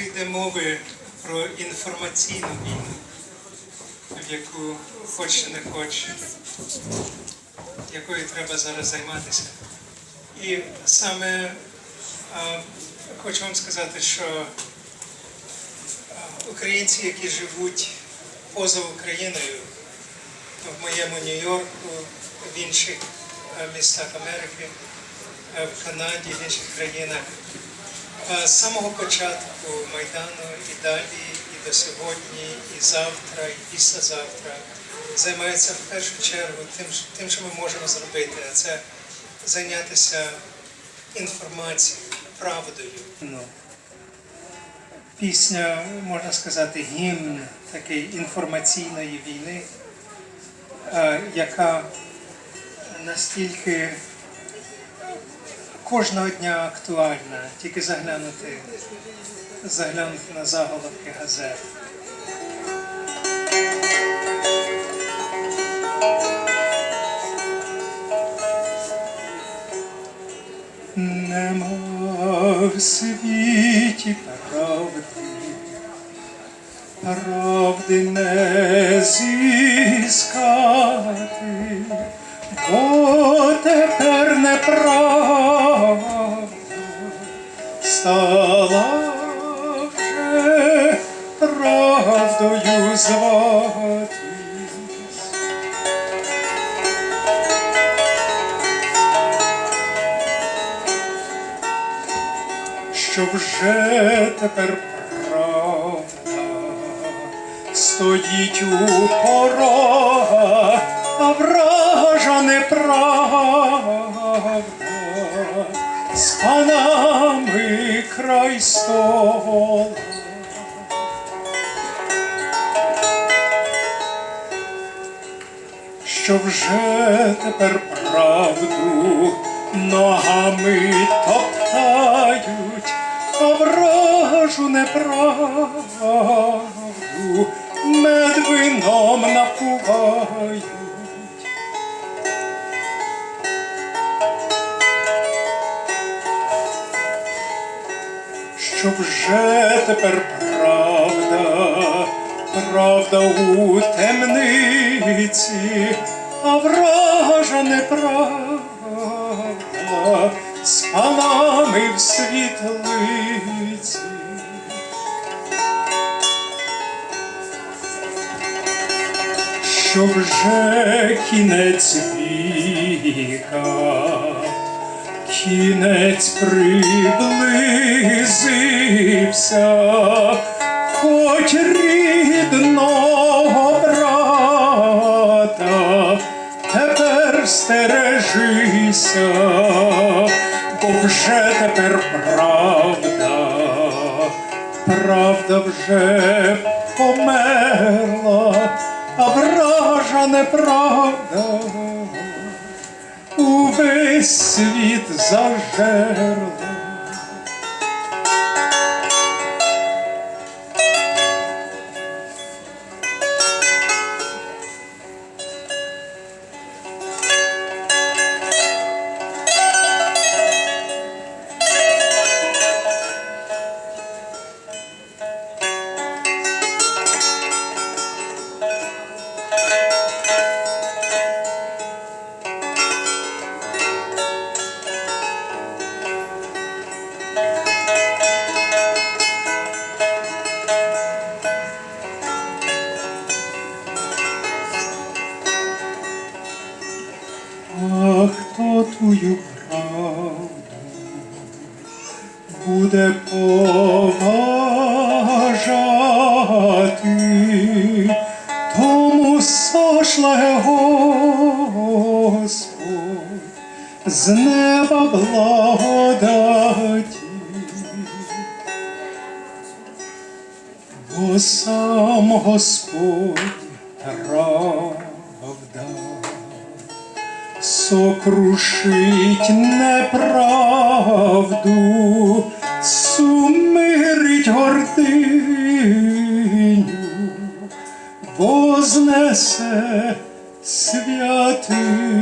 йде мови про інформаційну війну, в яку хоч не хоч, якою треба зараз займатися. І саме а, хочу вам сказати, що українці, які живуть поза Україною, в моєму Нью-Йорку, в інших містах Америки, в Канаді, в інших країнах, з самого початку Майдану і далі, і до сьогодні, і завтра, і післязавтра займаються в першу чергу тим, тим, що ми можемо зробити, а це зайнятися інформацією, правдою. Ну, пісня, можна сказати, гімн такої інформаційної війни, е, яка настільки кожного дня актуальна, тільки заглянути, заглянути на заголовки газет. Нема в світі правди, правди не зіскати, бо тепер не неправда стала вже правдою зватись. що вже тепер правда стоїть у порогах, а вража неправда з панами край стола. що вже тепер правду ногами топтають, а вражу неправду що вже тепер правда, правда у темниці, а вража неправда з панами в світлиці. Що вже кінець віка, кінець приблизився, хоч рідного брата тепер стережися, бо вже тепер правда, правда вже померла, а вража неправда увесь світ зажерла. А хто тую правду буде поважати, тому сошле Господь з неба благодаті. Бо сам Господь сокрушить неправду, сумирить гординю, вознесе святиню.